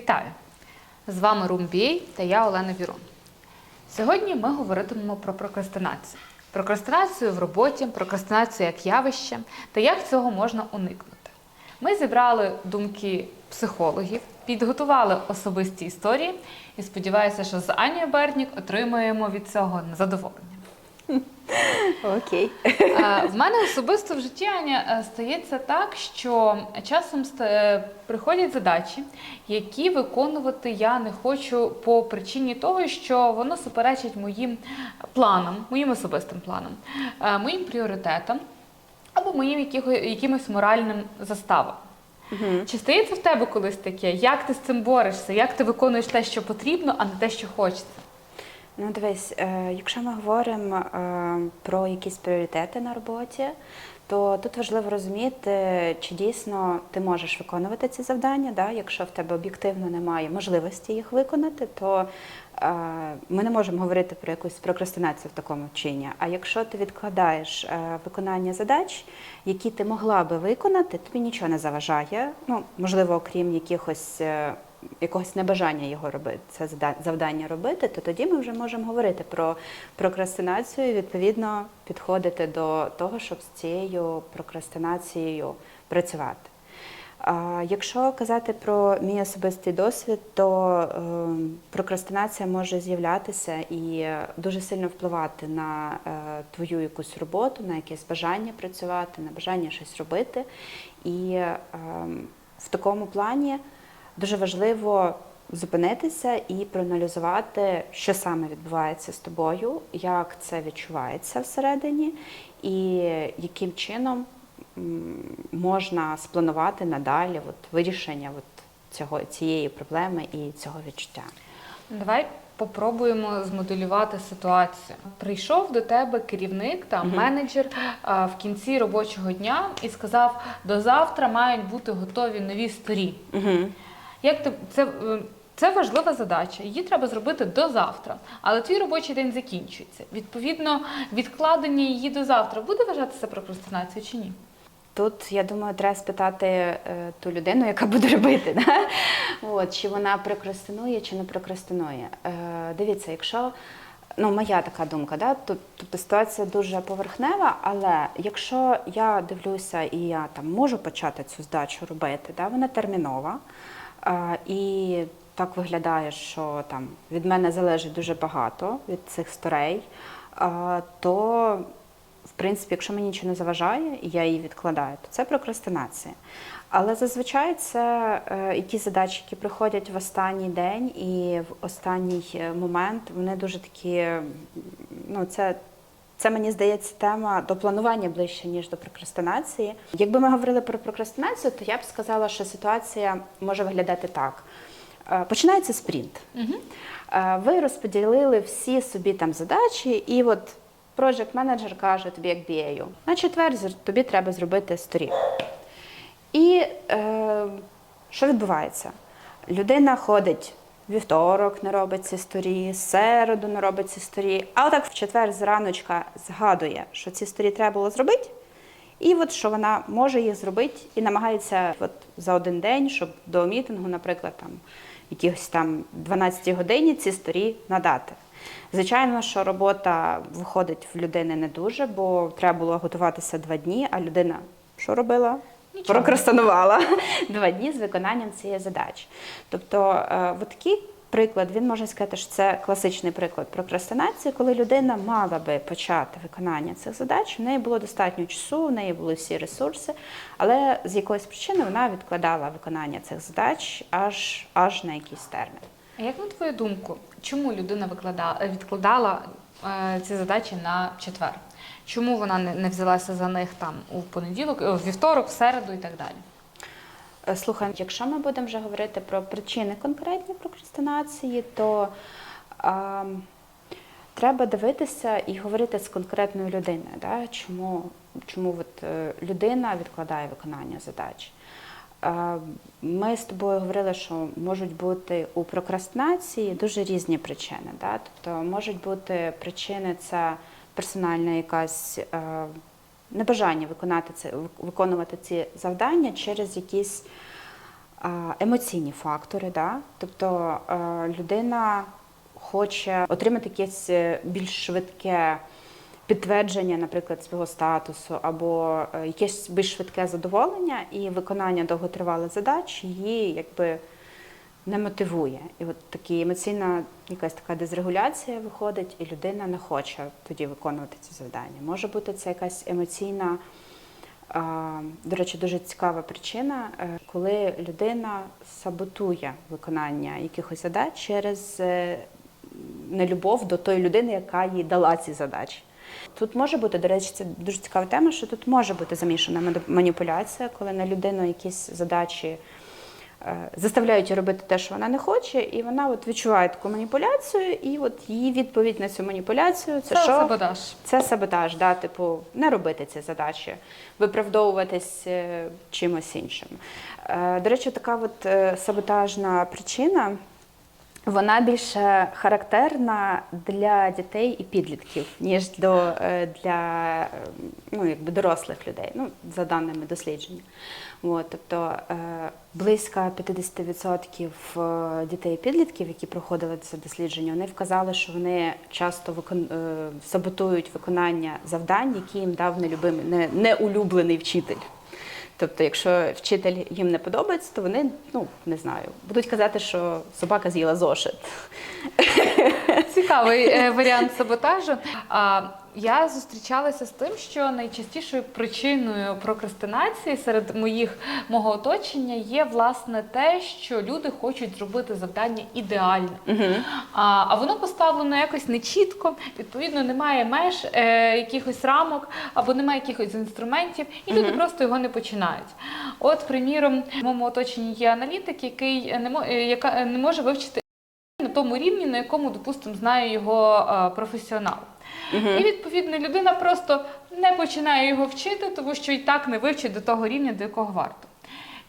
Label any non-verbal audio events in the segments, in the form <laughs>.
Вітаю! З вами Румбій та я Олена Вірун. Сьогодні ми говоритимемо про прокрастинацію. Прокрастинацію в роботі, прокрастинацію як явище та як цього можна уникнути. Ми зібрали думки психологів, підготували особисті історії і сподіваюся, що з Анією Бернік отримаємо від цього задоволення. <laughs> Окей. В мене особисто в житті Аня е, стається так, що часом е, приходять задачі, які виконувати я не хочу по причині того, що воно суперечить моїм планам, моїм особистим планам, е, моїм пріоритетам або моїм якимось моральним заставам. Чи стається в тебе колись таке? Як ти з цим борешся? Як ти виконуєш те, що потрібно, а не те, що хочеться? Ну, дивись, е, якщо ми говоримо е, про якісь пріоритети на роботі, то тут важливо розуміти, чи дійсно ти можеш виконувати ці завдання. Да? Якщо в тебе об'єктивно немає можливості їх виконати, то е, ми не можемо говорити про якусь прокрастинацію в такому вчинні. А якщо ти відкладаєш виконання задач, які ти могла би виконати, тобі нічого не заважає. Ну, можливо, окрім якихось. Якогось небажання його робити, це завдання робити, то тоді ми вже можемо говорити про прокрастинацію і відповідно підходити до того, щоб з цією прокрастинацією працювати. Якщо казати про мій особистий досвід, то е, прокрастинація може з'являтися і дуже сильно впливати на е, твою якусь роботу, на якесь бажання працювати, на бажання щось робити. І е, в такому плані дуже важливо зупинитися і проаналізувати, що саме відбувається з тобою, як це відчувається всередині, і яким чином можна спланувати надалі от, вирішення от цього, цієї проблеми і цього відчуття. Давай попробуємо змоделювати ситуацію. Прийшов до тебе керівник та Мгм. менеджер а, в кінці робочого дня і сказав: до завтра мають бути готові нові сторі. Угу. Як ти це? е, Це важлива задача, її треба зробити до завтра, але твій робочий день закінчується. Відповідно, відкладення її до завтра буде вважатися прокрастинацією чи ні? Тут, я думаю, треба спитати е, ту людину, яка буде робити, да? От, чи вона прокрастинує, чи не прокрастинує. Е, дивіться, якщо ну, моя така думка, да? тобто ситуація дуже поверхнева, але якщо я дивлюся і я там можу почати цю здачу робити, да? вона термінова. І так виглядає, що там від мене залежить дуже багато від цих сторей, то в принципі, якщо мені нічого не заважає, і я її відкладаю, то це прокрастинація. Але зазвичай це е, якісь задачі, які приходять в останній день і в останній е, момент, вони дуже такі, ну це. Це мені здається тема до планування ближче ніж до прокрастинації. Якби ми говорили про прокрастинацію, то я б сказала, що ситуація може виглядати так: Е, починається спринт. Угу. Е, Ви розподілили всі собі там задачі, і от project менеджер каже тобі, як BA, на четвер тобі треба зробити сторі. І е, що відбувається? Людина ходить вівторок, не робить ці сторі, середу не робить ці сторі, а отак в четвер зраночка згадує, що ці сторі треба було зробити. І от що вона може їх зробити і намагається от за один день, щоб до мітингу, наприклад, там якихось там 12 годині ці сторі надати. Звичайно, що робота виходить в людини не дуже, бо треба було готуватися два дні, а людина що робила? Нічого. Прокрастинувала два дні з виконанням цієї задачі. Тобто, е, такий приклад, він можна сказати, що це класичний приклад прокрастинації, коли людина мала би почати виконання цих задач, в неї було достатньо часу, в неї були всі ресурси, але з якоїсь причини вона відкладала виконання цих задач аж, аж на якийсь термін. А як на твою думку, чому людина викладала, відкладала е, ці задачі на четвер? Чому вона не, взялася за них там у понеділок, е, у вівторок, в середу і так далі? Е, Слухай, якщо ми будемо вже говорити про причини конкретні прокрастинації, то а, треба дивитися і говорити з конкретною людиною, да? чому, чому от, е, людина відкладає виконання задач. Ми з тобою говорили, що можуть бути у прокрастинації дуже різні причини. Да? Тобто можуть бути причини це персональна якась е, небажання виконати це, виконувати ці завдання через якісь А, Емоційні фактори, да? тобто е, людина хоче отримати якесь е, більш швидке підтвердження, наприклад, свого статусу, або е, якесь більш швидке задоволення, і виконання довготривалих задач її якби не мотивує. І от такі емоційна якась така дезрегуляція виходить, і людина не хоче тоді виконувати ці завдання. Може бути це якась емоційна. До речі, дуже цікава причина, е, коли людина саботує виконання якихось задач через е, нелюбов до тої людини, яка їй дала ці задачі. Тут може бути, до речі, це дуже цікава тема, що тут може бути замішана маніпуляція, коли на людину якісь задачі заставляють її робити те, що вона не хоче, і вона от відчуває таку маніпуляцію, і от її відповідь на цю маніпуляцію це, Це що саботаж. це саботаж, да, типу, не робити ці задачі, виправдовуватись е, чимось іншим. Е, До речі, така от е, саботажна причина. Вона більше характерна для дітей і підлітків, ніж до, е, для е, ну, якби дорослих людей, ну, за даними дослідження. От, тобто е, близько 50% е, дітей і підлітків, які проходили це дослідження, вони вказали, що вони часто викон... саботують виконання завдань, які їм дав нелюбимий, не, неулюблений вчитель. Тобто, якщо вчитель їм не подобається, то вони, ну не знаю, будуть казати, що собака з'їла зошит. Цікавий е, варіант саботажу. А я зустрічалася з тим, що найчастішою причиною прокрастинації серед моїх мого оточення є власне те, що люди хочуть зробити завдання ідеально. А, а воно поставлено якось нечітко, відповідно, немає меж, е, якихось рамок або немає якихось інструментів, і люди просто його не починають. От, приміром, в моєму оточенні є аналітик, який не мо- е, яка не може вивчити на тому рівні, на якому, допустимо, знає його е, професіонал. І відповідно людина просто не починає його вчити, тому що і так не вивчить до того рівня, до якого варто.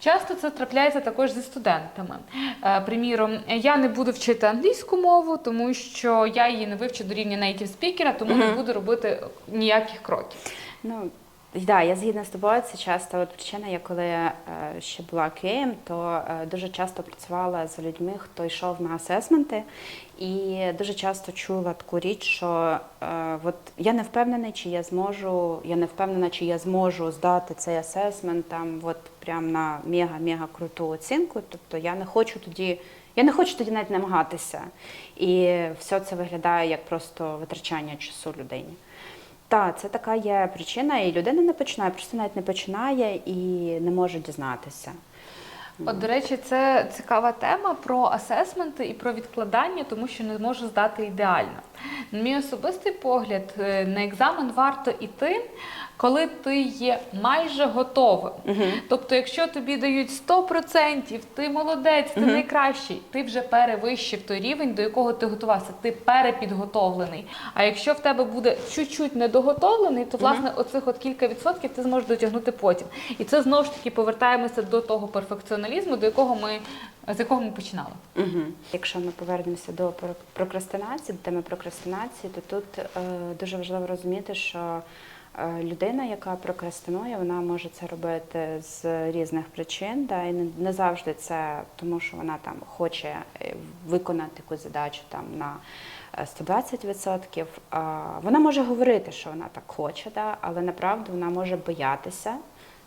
Часто це трапляється також зі студентами. Е, Приміром, я не буду вчити англійську мову, тому що я її не вивчу до рівня native спікера, тому не буду робити ніяких кроків. Ну, да, я згідна з тобою. Це часто от причина. Я коли е, ще була QM, то е, дуже часто працювала з людьми, хто йшов на асесменти, і дуже часто чула таку річ, що е, от я не впевнений, чи я зможу, я не впевнена, чи я зможу здати цей асесмент там, от прям на мега-мега круту оцінку. Тобто я не хочу тоді. Я не хочу тоді навіть намагатися. І все це виглядає як просто витрачання часу людині. Так, це така є причина, і людина не починає, просто навіть не починає і не може дізнатися. От, до речі, це цікава тема про асесменти і про відкладання, тому що не можу здати ідеально. На мій особистий погляд, е, на екзамен варто йти, коли ти є майже готовим. Тобто, якщо тобі дають 100%, ти молодець, ти найкращий, ти вже перевищив той рівень, до якого ти готувався, ти перепідготовлений. А якщо в тебе буде чуть-чуть недоготовлений, то власне оцих от кілька відсотків ти зможеш дотягнути потім. І це знову ж таки повертаємося до того перфекціоналізму, до якого ми з якого ми починали. Угу. Якщо ми повернемося до прокрастинації, до теми прокрастинації, то тут е, дуже важливо розуміти, що людина, яка прокрастинує, вона може це робити з різних причин, да, і не, завжди це тому, що вона там хоче е, виконати якусь задачу там на е, 120%. Вона може говорити, що вона так хоче, да, але направду вона може боятися.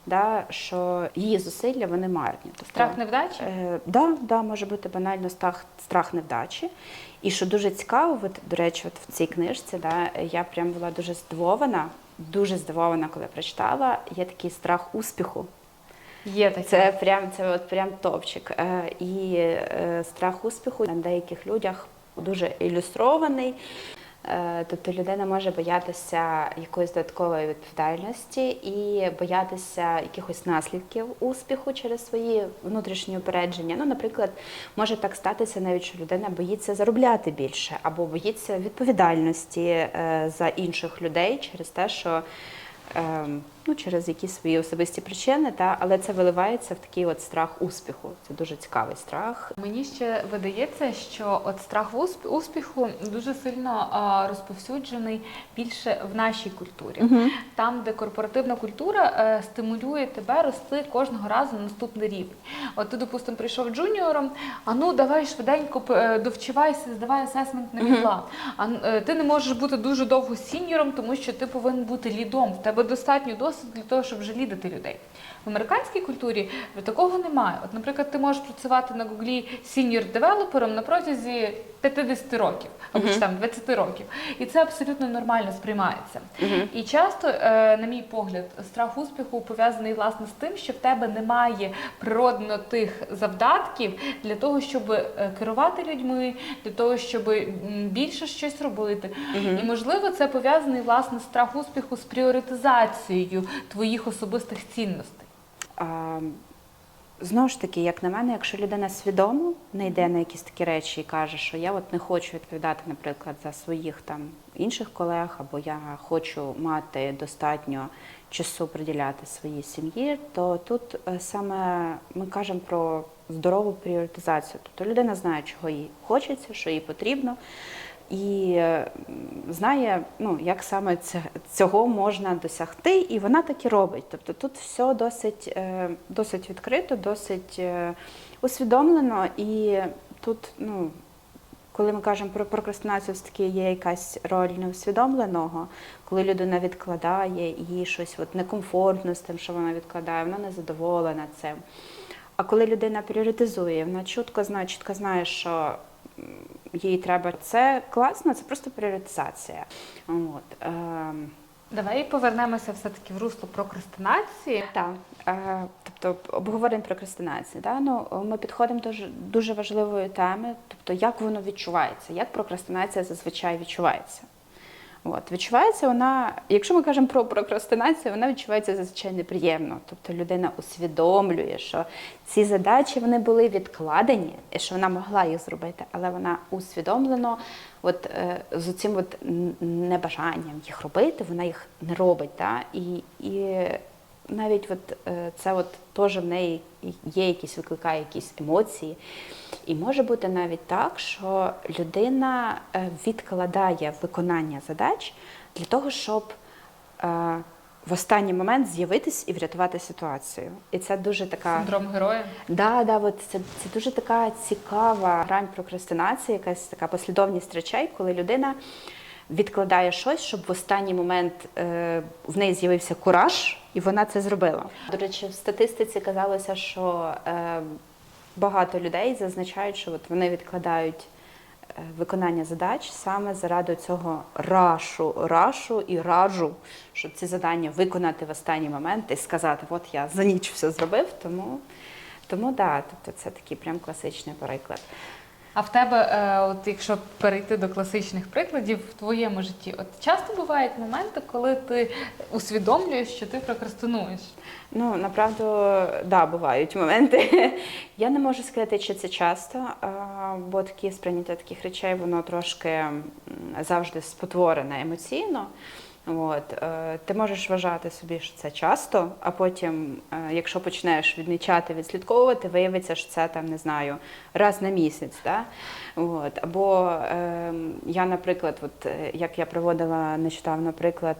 Да, що її зусилля вони марні. Тобто, Страх невдачі? Е, да, да, може бути банально страх, страх невдачі. І що дуже цікаво, от, до речі, от в цій книжці, да, я прям була дуже здивована, дуже здивована, коли прочитала. Є такий страх успіху. Є таке. Це прям це от прям топчик. Е, І е, страх успіху на деяких людях дуже ілюстрований. Е, Тобто людина може боятися якоїсь додаткової відповідальності і боятися якихось наслідків успіху через свої внутрішні упередження. Ну, наприклад, може так статися навіть, що людина боїться заробляти більше або боїться відповідальності е, за інших людей через те, що ем, ну, через якісь свої особисті причини, та, але це виливається в такий от страх успіху. Це дуже цікавий страх. Мені ще видається, що от страх успіху дуже сильно розповсюджений більше в нашій культурі, там, де корпоративна культура е, стимулює тебе рости кожного разу на наступний рівень. От ти, допустимо, прийшов джуніором, а ну давай швиденько е, довчивайся, здавай асесмент на мідла. А е, ти не можеш бути дуже довго сіньором, тому що ти повинен бути лідом. В тебе достатньо досвіду для того, щоб жалідати людей. В американській культурі такого немає. От, наприклад, ти можеш працювати на Гуглі сіньор девелопером на протязі 50 років або ж там 20 років, і це абсолютно нормально сприймається. І часто, е, на мій погляд, страх успіху пов'язаний власне з тим, що в тебе немає природно тих завдатків для того, щоб е, керувати людьми, для того, щоб більше щось робити. І можливо, це пов'язаний власне страх успіху з пріоритизацією твоїх особистих цінностей. Знову ж таки, як на мене, якщо людина свідомо не йде на якісь такі речі і каже, що я от не хочу відповідати, наприклад, за своїх там інших колег, або я хочу мати достатньо часу приділяти своїй сім'ї, то тут е, саме ми кажемо про здорову пріоритизацію. Тобто людина знає, чого їй хочеться, що їй потрібно. І е, знає, ну як саме цього можна досягти, і вона так і робить. Тобто тут все досить, е, досить відкрито, досить е, усвідомлено, і тут, ну, коли ми кажемо про прокрастинацію, все таки є якась роль неусвідомленого, коли людина відкладає їй щось от некомфортно з тим, що вона відкладає, вона не задоволена цим. А коли людина пріоритизує, вона чітко знає, чітко знає, що їй треба це класно, це просто пріоритизація. От, ем, Давай повернемося все-таки в русло прокрастинації. так, е, тобто обговорення прокрастинації. Да? Ну, ми підходимо до дуже важливої теми, тобто як воно відчувається, як прокрастинація зазвичай відчувається. От, відчувається вона, якщо ми кажемо про прокрастинацію, вона відчувається зазвичай неприємно. Тобто людина усвідомлює, що ці задачі вони були відкладені, і що вона могла їх зробити, але вона усвідомлено, от е, з цим небажанням їх робити, вона їх не робить. Да? І, і навіть от, е, це от теж в неї є якісь, викликає якісь емоції. І може бути навіть так, що людина е, відкладає виконання задач для того, щоб е, в останній момент з'явитись і врятувати ситуацію. І це дуже така Синдром героя. Да, да, от це, це дуже така цікава грань прокрастинації, якась така послідовність речей, коли людина відкладає щось, щоб в останній момент е, в неї з'явився кураж, і вона це зробила. До речі, в статистиці казалося, що е, багато людей зазначають, що от вони відкладають е, виконання задач саме заради цього рашу, рашу і раджу, щоб ці завдання виконати в останній момент і сказати, от я за ніч все зробив, тому, тому да, тобто це такий прям класичний приклад. А в тебе, е, от якщо перейти до класичних прикладів в твоєму житті, от часто бувають моменти, коли ти усвідомлюєш, що ти прокрастинуєш. Ну, направду, да, бувають моменти. <laughs> Я не можу сказати, чи це часто, бо такі сприйняття таких речей, воно трошки завжди спотворене емоційно. От, е, ти можеш вважати собі, що це часто, а потім, е, якщо почнеш відмічати, відслідковувати, виявиться, що це там не знаю, раз на місяць. Да? От, або е, я, наприклад, от, е, як я проводила нещодавно приклад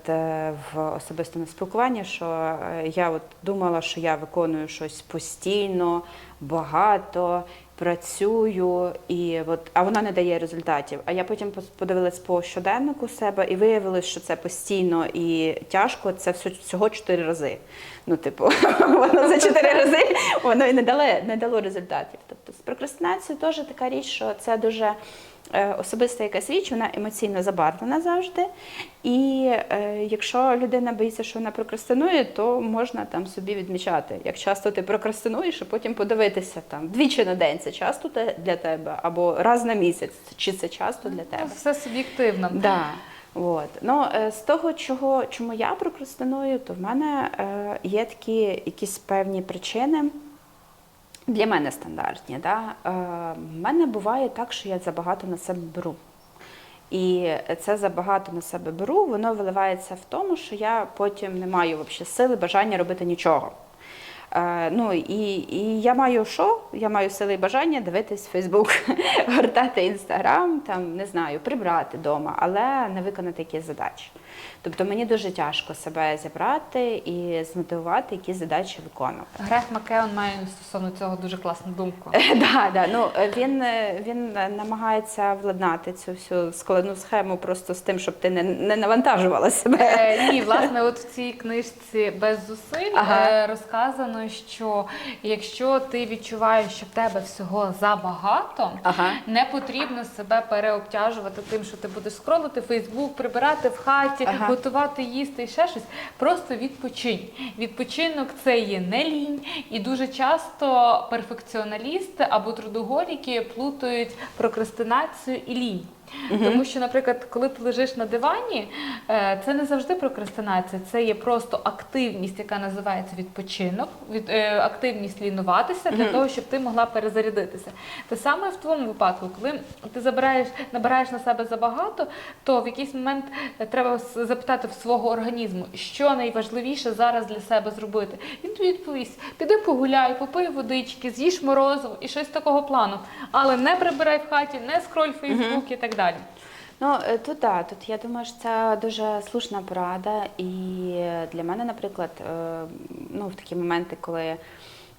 в особистому спілкуванні, що я от думала, що я виконую щось постійно, багато, працюю, і от, а вона не дає результатів. А я потім подивилась по щоденнику себе і виявилось, що це постійно і тяжко. Це всього чотири рази. Ну, типу, <laughs> воно за чотири рази воно і не дало, не дало результатів. Тобто з прокрастинацією теж така річ, що це дуже особиста якась річ, вона емоційно забарвлена завжди. І е, якщо людина боїться, що вона прокрастинує, то можна там собі відмічати, як часто ти прокрастинуєш, і потім подивитися там двічі на день це часто для тебе, або раз на місяць, чи це часто для тебе. Все суб'єктивно. Да. От. Ну, е, з того, чого, чому я прокрастиную, то в мене е, є такі якісь певні причини. Для мене стандартні. Да? Е, в мене буває так, що я забагато на себе беру. і це забагато на себе беру, воно виливається в тому, що я потім не маю взагалі сили, бажання робити нічого. Е, ну і, і я маю що? Я маю сили і бажання дивитись Фейсбук, <laughs> гортати інстаграм, там не знаю, прибрати вдома, але не виконати якісь задачі. Тобто мені дуже тяжко себе зібрати і змотивувати, які задачі виконувати. Греф Макеон має стосовно цього дуже класну думку. <laughs> Да, да. Ну, він, е, він намагається владнати цю всю складну схему просто з тим, щоб ти не, не навантажувала себе. Е, ні, власне, от в цій книжці без зусиль Ага. Що якщо ти відчуваєш, що в тебе всього забагато, Ага. не потрібно себе переобтяжувати тим, що ти будеш скролити Фейсбук, прибирати в хаті, Ага. готувати, їсти і ще щось. Просто відпочинь. Відпочинок це є не лінь, і дуже часто перфекціоналісти або трудоголіки плутають прокрастинацію і лінь. Тому що, наприклад, коли ти лежиш на дивані, е, це не завжди прокрастинація, це є просто активність, яка називається відпочинок, від, е, активність лінуватися для того, щоб ти могла перезарядитися. Те саме в твоєму випадку, коли ти забираєш, набираєш на себе забагато, то в якийсь момент е, треба запитати в свого організму, що найважливіше зараз для себе зробити. Він тобі відповість: піди погуляй, попий водички, з'їж морозиво і щось такого плану. Але не прибирай в хаті, не скроль Фейсбук і так далі. Ну е, тут да, тут я думаю, що це дуже слушна порада. І для мене, наприклад, е, ну в такі моменти, коли.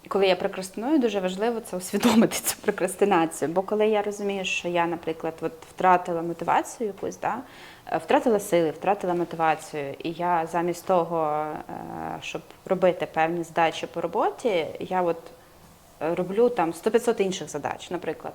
Коли я прокрастиную, дуже важливо це усвідомити <laughs> цю прокрастинацію. Бо коли я розумію, що я, наприклад, от втратила мотивацію якусь, да, е, втратила сили, втратила мотивацію, і я замість того, щоб робити певні задачі по роботі, я от роблю там 100-500 інших задач, наприклад.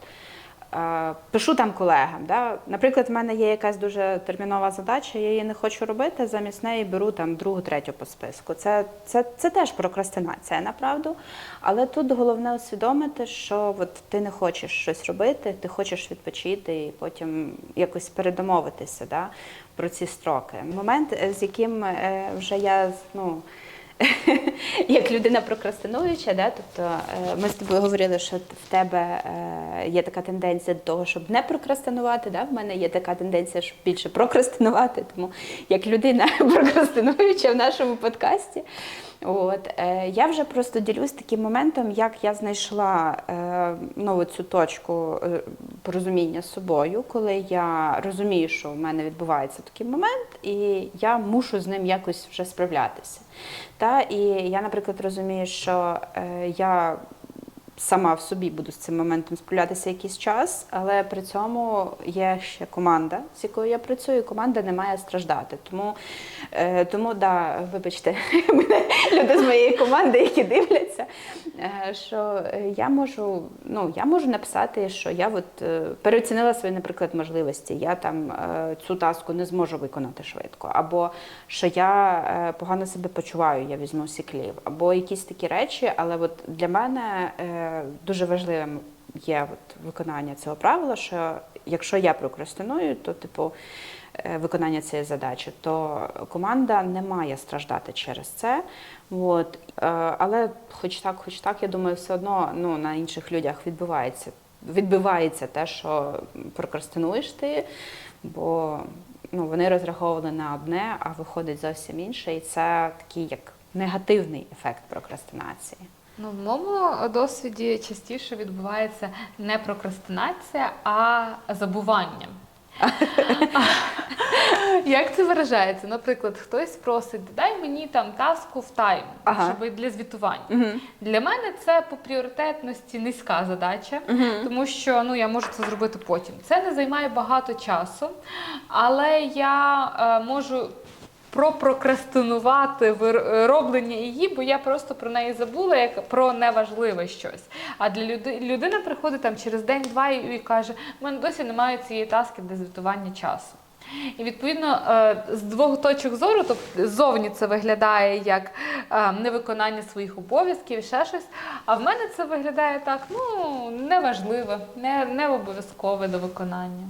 Е, Пишу там колегам. Да? Наприклад, в мене є якась дуже термінова задача, я її не хочу робити, замість неї беру там другу, третю по списку. Це, це, це теж прокрастинація, направду. Але тут головне усвідомити, що от ти не хочеш щось робити, ти хочеш відпочити і потім якось передомовитися да, про ці строки. Момент, е, з яким е, вже я ну, <laughs> як людина прокрастинуюча, да, тобто е, ми з тобою говорили, що в тебе е, є така тенденція до того, щоб не прокрастинувати. Да? В мене є така тенденція, щоб більше прокрастинувати. Тому як людина <laughs> прокрастинуюча в нашому подкасті, от, е, я вже просто ділюсь таким моментом, як я знайшла ну, цю точку е, порозуміння з собою, коли я розумію, що в мене відбувається такий момент, і я мушу з ним якось вже справлятися. Та, і я, наприклад, розумію, що е, я сама в собі буду з цим моментом справлятися якийсь час, але при цьому є ще команда, з якою я працюю, і команда не має страждати. Тому, е, тому да, вибачте, <laughs> мене люди з моєї команди, які дивляться, е, що я можу, ну, я можу написати, що я от, е, переоцінила свої, наприклад, можливості. Я там е, цю таску не зможу виконати швидко, або що я е, погано себе почуваю, я візьму сіклів, або якісь такі речі. Але от для мене е, дуже важливим є от виконання цього правила, що якщо я прокрастиную, то типу. е, Виконання цієї задачі, то команда не має страждати через це. От. Е, Але хоч так, хоч так, я думаю, все одно ну, на інших людях відбувається, відбивається те, що прокрастинуєш ти, бо ну, вони розраховували на одне, а виходить зовсім інше. І це такий як негативний ефект прокрастинації. Ну, в моєму досвіді частіше відбувається не прокрастинація, а забування. <laughs> Як це виражається? Наприклад, хтось просить, дай мені там таску в тайм, Ага. щоб для звітування. Угу. Для мене це по пріоритетності низька задача, тому що ну я можу це зробити потім. Це не займає багато часу, але я е, можу. Пропрокрастинувати вир- роблення її, бо я просто про неї забула як про неважливе щось. А для люди людина приходить там через день-два і каже: у мене досі немає цієї таски для звітування часу. І відповідно е, з двох точок зору, тобто ззовні це виглядає як е, невиконання своїх обов'язків, ще щось. А в мене це виглядає так: ну неважливе, не, не обов'язкове до виконання.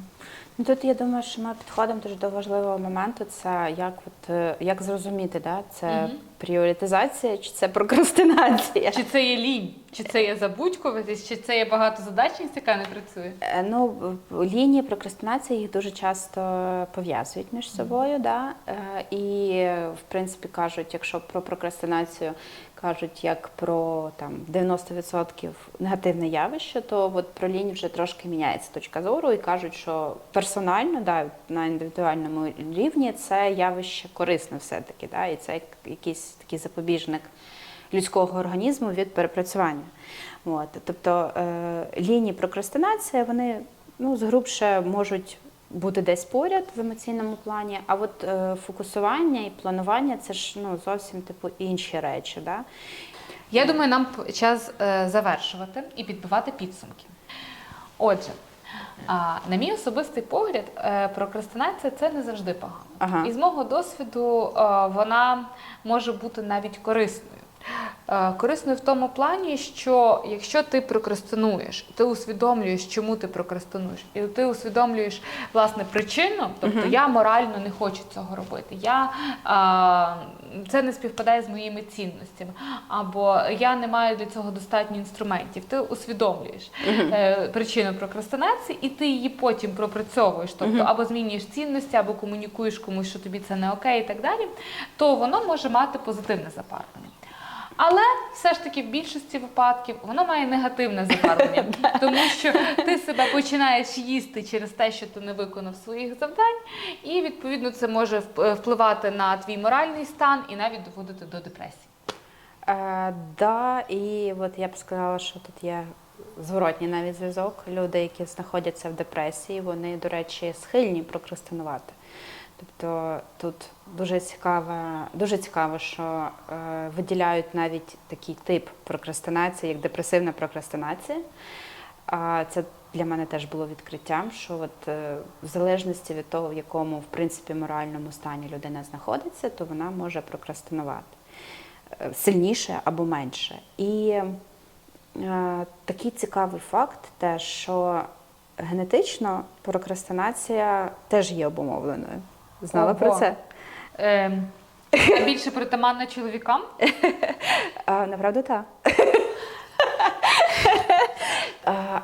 Ну, Тут я думаю, що ми підходимо дуже до важливого моменту. Це як от е, як зрозуміти, да? це Мгм. пріоритизація чи це прокрастинація? Чи це є лінь, чи це є забудькуватість, чи це є багатозадачність, яка не працює? Е, Ну, лінії прокрастинації їх дуже часто пов'язують між собою, да? Е, і в принципі кажуть, якщо про прокрастинацію кажуть як про там 90% негативне явище, то от про лінію вже трошки міняється точка зору і кажуть, що персонально, да, на індивідуальному рівні це явище корисне все-таки, да? і це як якийсь такий запобіжник людського організму від перепрацювання. От, тобто е, лінії прокрастинації, вони ну, згрубше можуть бути десь поряд в емоційному плані, а от е, фокусування і планування це ж ну, зовсім типу інші речі. Да? Я думаю, нам час е, завершувати і підбивати підсумки. Отже, а, на мій особистий погляд, е, прокрастинація це не завжди погано. Ага. І з мого досвіду е, вона може бути навіть корисною. Е, Корисною в тому плані, що якщо ти прокрастинуєш, ти усвідомлюєш, чому ти прокрастинуєш, і ти усвідомлюєш власне причину, тобто я морально не хочу цього робити, я, а, це не співпадає з моїми цінностями, або я не маю для цього достатньо інструментів. Ти усвідомлюєш е, причину прокрастинації, і ти її потім пропрацьовуєш, тобто або змінюєш цінності, або комунікуєш комусь, що тобі це не окей, і так далі, то воно може мати позитивне запарплення. Але все ж таки в більшості випадків воно має негативне забарвлення, <laughs> тому що ти себе починаєш їсти через те, що ти не виконав своїх завдань, і відповідно це може впливати на твій моральний стан і навіть доводити до депресії. Е, да, і от я б сказала, що тут є зворотній навіть зв'язок. Люди, які знаходяться в депресії, вони, до речі, схильні прокрастинувати. Тобто тут дуже цікаво, дуже цікаво, що е, виділяють навіть такий тип прокрастинації, як депресивна прокрастинація. А це для мене теж було відкриттям, що от, е, в залежності від того, в якому в принципі моральному стані людина знаходиться, то вона може прокрастинувати е, сильніше або менше. І е, такий цікавий факт, теж, що генетично прокрастинація теж є обумовленою. Знала про це? Ем, <laughs> а більше притаманна чоловікам? А, направду так.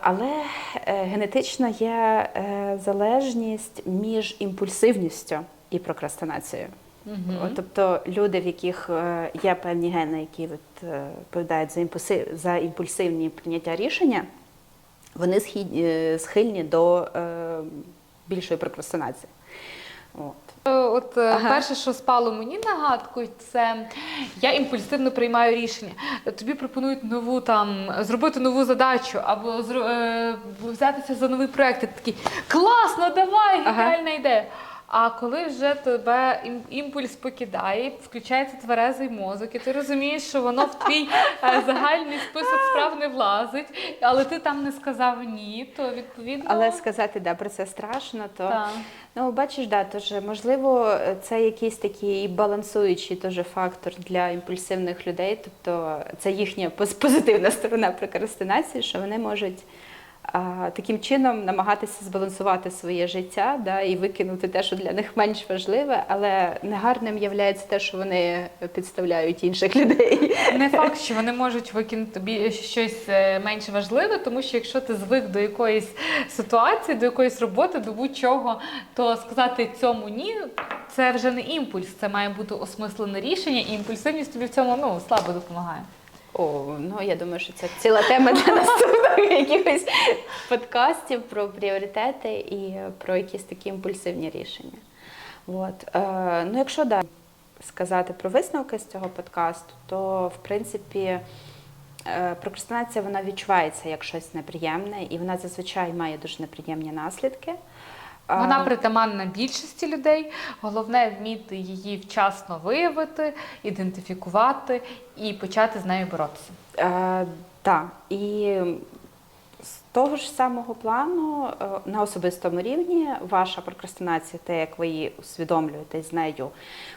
Але е, генетично є е, залежність між імпульсивністю і прокрастинацією. От, Тобто люди, в яких е, є певні гени, які відповідають за, імпульсив, за імпульсивні прийняття рішення, вони схильні до більшої прокрастинації. От. Е, От е, Ага. перше, що спало мені на гадку, це я імпульсивно приймаю рішення. Тобі пропонують нову там зробити нову задачу або зро- е, взятися за новий проект. Ти такий класно, давай, Ага. геніальна ідея. А коли вже тебе ім- імпульс покидає, включається тверезий мозок, і ти розумієш, що воно в твій е, загальний список справ не влазить, але ти там не сказав ні, то відповідно. Але сказати да, про це страшно, то Так. ну бачиш, да, тож можливо, це якийсь такий балансуючий теж фактор для імпульсивних людей. Тобто це їхня поз- позитивна сторона прокрастинації, що вони можуть таким чином намагатися збалансувати своє життя да, і викинути те, що для них менш важливе, але негарним є те, що вони підставляють інших людей. Не факт, що вони можуть викинути щось е, менш важливе, тому що якщо ти звик до якоїсь ситуації, до якоїсь роботи, до будь-чого, то сказати цьому ні, це вже не імпульс, це має бути осмислене рішення, і імпульсивність тобі в цьому ну слабо допомагає. О, ну я думаю, що це ціла тема для наступних якихось подкастів про пріоритети і про якісь такі імпульсивні рішення. От. Е, ну, якщо да, сказати про висновки з цього подкасту, то в принципі е, прокрастинація вона відчувається як щось неприємне, і вона зазвичай має дуже неприємні наслідки. Вона притаманна більшості людей. Головне вміти її вчасно виявити, ідентифікувати і почати з нею боротися. Е, так, і з того ж самого плану е, на особистому рівні ваша прокрастинація, те, як ви її усвідомлюєте з нею,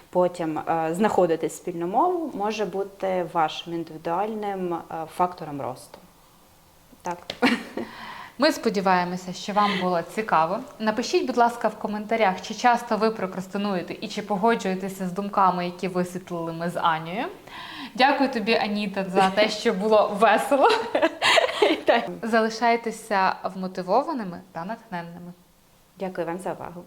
потім е, знаходите спільну мову, може бути вашим індивідуальним е, фактором росту. Так. <laughs> Ми сподіваємося, що вам було цікаво. Напишіть, будь ласка, в коментарях, чи часто ви прокрастинуєте і чи погоджуєтеся з думками, які висвітлили ми з Анією. Дякую тобі, Аніта, за те, що було весело. Залишайтеся вмотивованими та натхненними. Дякую вам за увагу.